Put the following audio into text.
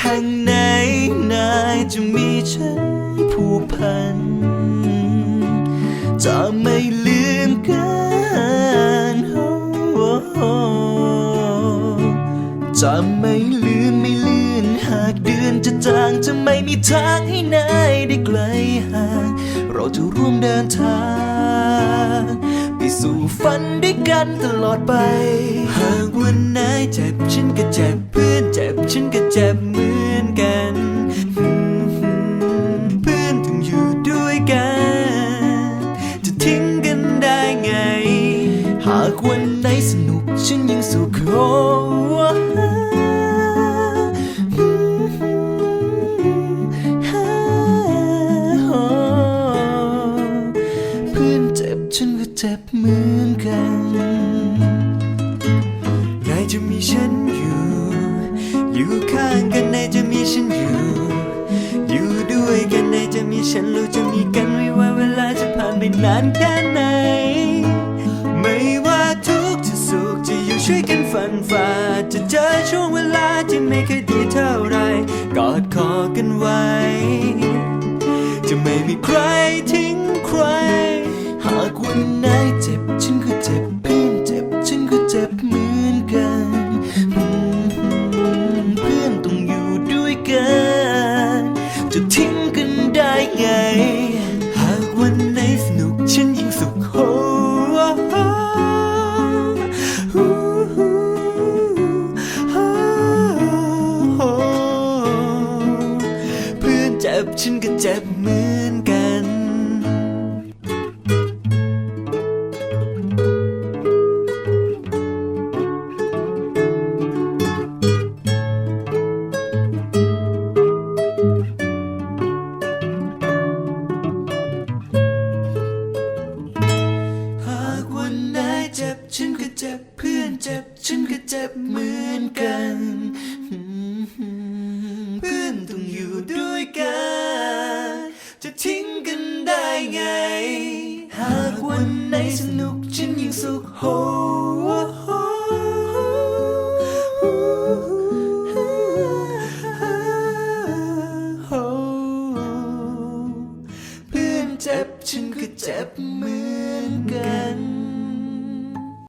ข้างในนายจะมีฉันผูกพัน จะไม่ลืมกันจะไม่ลืมไม่ลืนหากเดือนจะจางจะไม่มีทางให้นายได้ไกลห่างเราจะร่วมเดินทางไปสู่ฝันด้วยกันตลอดไป หากวันไหนเจ็บฉันก็เจ็บเพื่อนเจ็บฉันก็เจ็บากวันไหนสนุกฉันยังสุขโอ้เพื่อนเจ็บฉันก็เจ็บเหมือนกันนายจะมีฉันอยู่ อยู่ข้างกันนายจะมีฉันอยู่ อยู่ด้วยกันนายจะมีฉันเราจะมีกันไม่ว่าเวลาจะผ่านไปนานแค่ ช่วยกันฝันฝ่าจะเจอช่วงเวลาที่ไม่เคยดีเท่าไรกอดคอกันไว้ จะไม่มีใครทิ้งใคร หากวันไหนเจ็บฉันก็เจ็บเพื่อนเจ็บฉันก็เจ็บเหมือนกันอืมเพื่อนต้องอยู่ด้วยกัน จะทิ้งกันได้ไง ฉันก็เจ็บเหมือนกัน หากวันไหนเจ็บฉันก็เจ็บเพื่อนเจ็บฉันก็เจ็บเหมือนกัน เพื่อนต้องอยู่ด้วยกัน สนุกฉันยิ่งสุขโฮโฮเพื่อนเจ็บฉันก็เจ็บเหมือนกัน